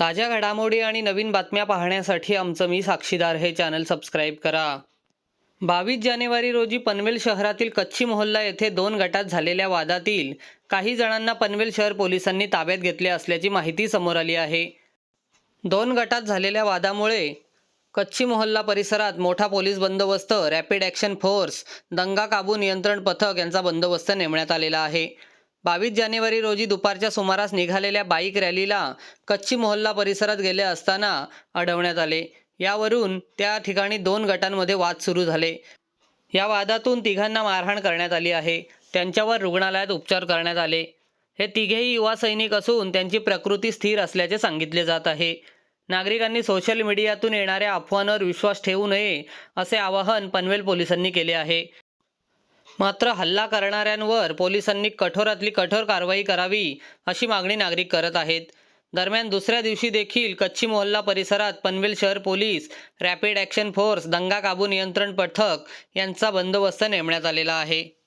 ताज्या घडामोडी आणि नवीन बातम्या पाहण्यासाठी आमचं मी साक्षीदार हे चॅनल सबस्क्राईब करा. बावीस जानेवारी रोजी पनवेल शहरातील कच्ची मोहल्ला येथे दोन गटात झालेल्या वादातील काही जणांना पनवेल शहर पोलिसांनी ताब्यात घेतले असल्याची माहिती समोर आली आहे. दोन गटात झालेल्या वादामुळे कच्ची मोहल्ला परिसरात मोठा पोलीस बंदोबस्त रॅपिड ॲक्शन फोर्स दंगा काबू नियंत्रण पथक यांचा बंदोबस्त नेमण्यात आलेला आहे. बावीस जानेवारी रोजी दुपारच्या सुमारास निघालेल्या बाईक रॅलीला कच्ची मोहल्ला परिसरात गेले असताना अडवण्यात आले. यावरून त्या ठिकाणी दोन गटांमध्ये वाद सुरू झाले. या वादातून तिघांना मारहाण करण्यात आली आहे. त्यांच्यावर रुग्णालयात उपचार करण्यात आले. हे तिघेही युवा सैनिक असून त्यांची प्रकृती स्थिर असल्याचे सांगितले जात आहे. नागरिकांनी सोशल मीडियातून येणाऱ्या अफवांवर विश्वास ठेवू नये असे आवाहन पनवेल पोलिसांनी केले आहे. मात्र हल्ला करणाऱ्यांवर पोलिसांनी कठोरातली कठोर कारवाई करावी अशी मागणी नागरिक करत आहेत. दरम्यान दुसऱ्या दिवशी देखील कच्ची मोहल्ला परिसरात पनवेल शहर पोलीस रॅपिड ॲक्शन फोर्स दंगा काबू नियंत्रण पथक यांचा बंदोबस्त नेमण्यात आलेला आहे.